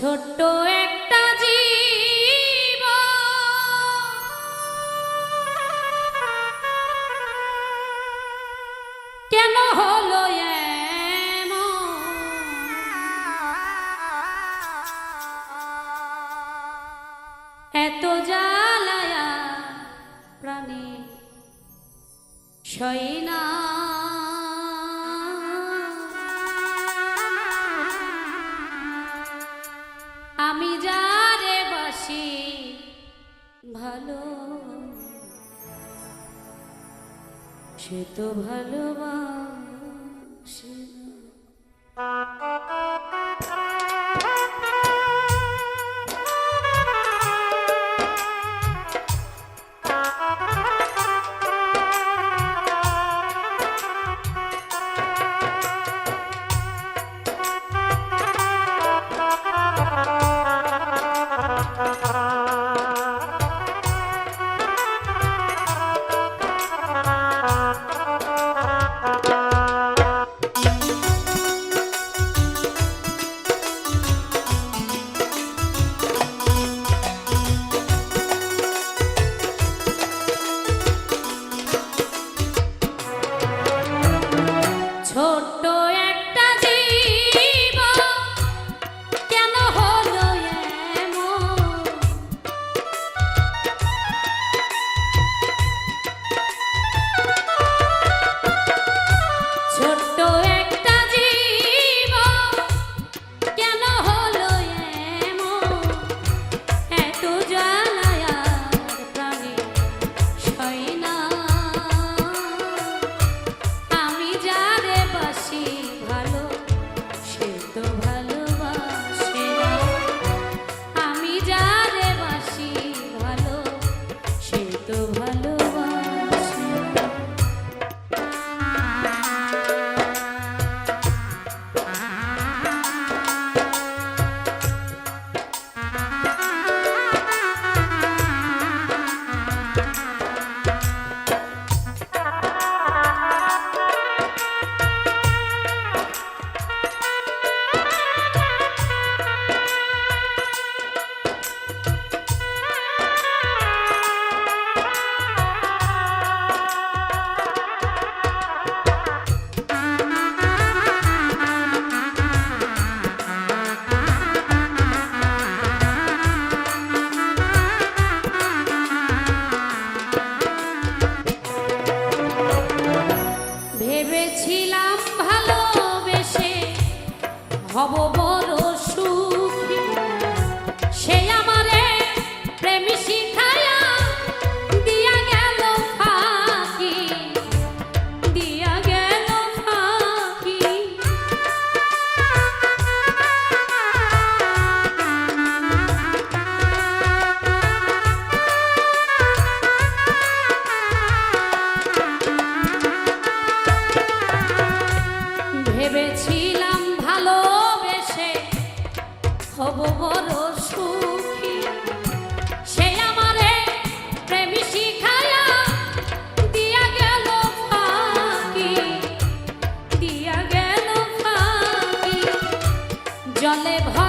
ছোট্ট একটা ভালোবাসে না। ভেবেছিলাম ভালোবেসে হব জলে ভরা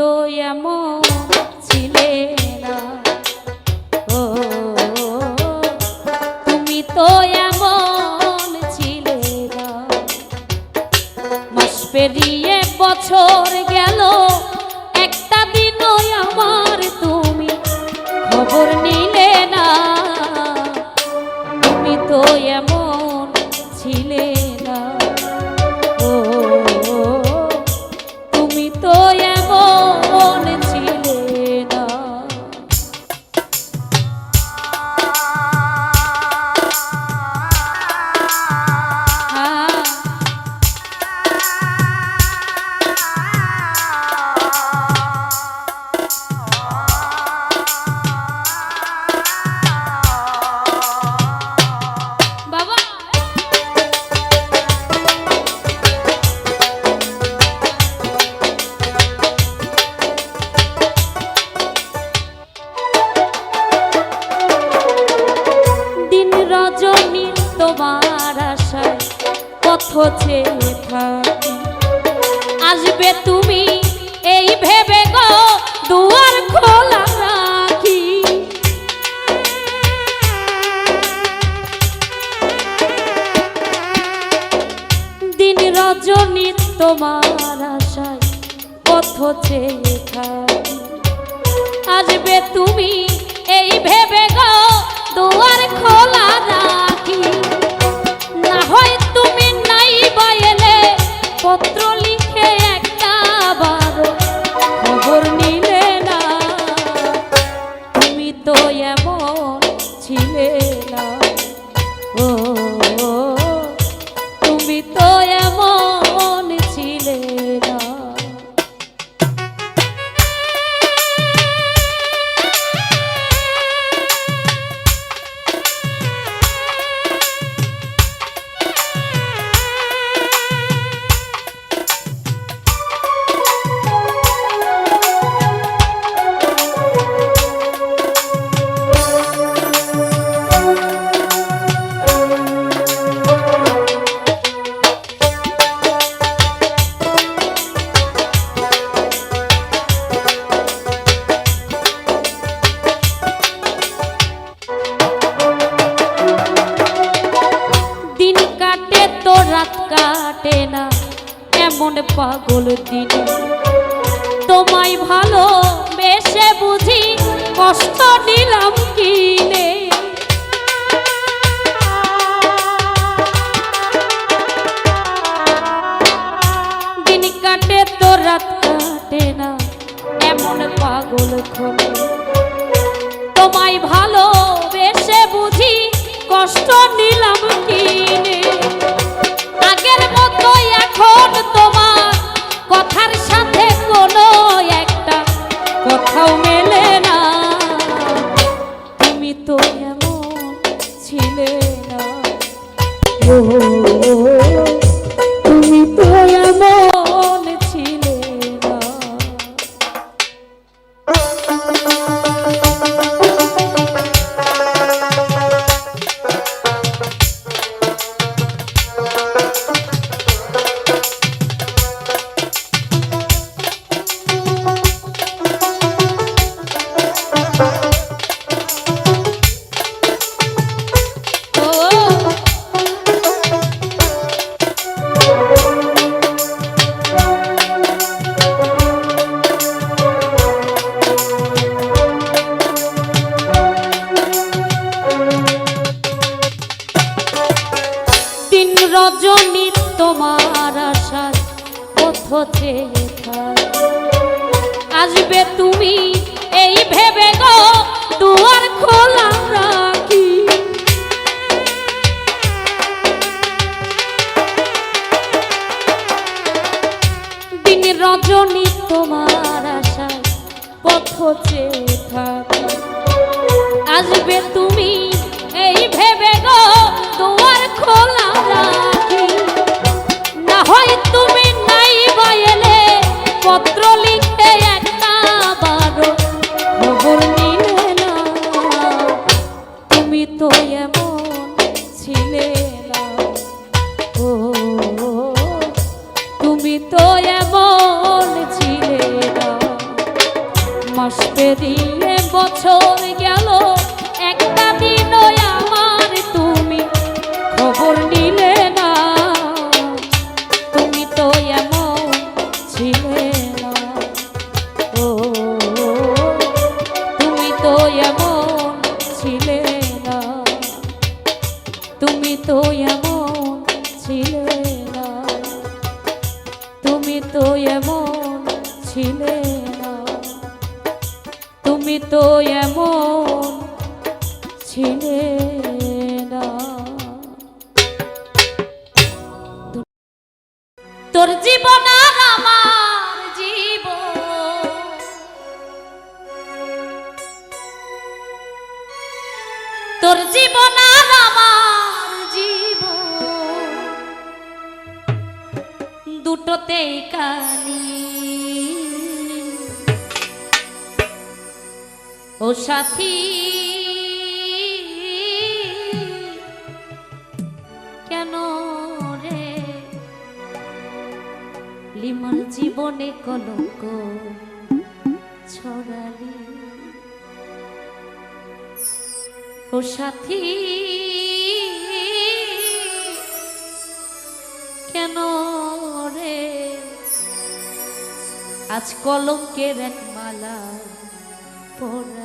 তো এমন ছিলে না। ও তুমি তো এমন ছিলে না। মাস পেরিয়ে বছরে কষ্ট নিলাম আসবে তুমি? এই ভেবে গো তোমার খোল ছিলে না। তুমি তো আমার কেন রে? লিমার জীবনে কলঙ্ক ছড়ালি। ও সাথী, কেন রে? আজ কলঙ্কের এক মালা পরা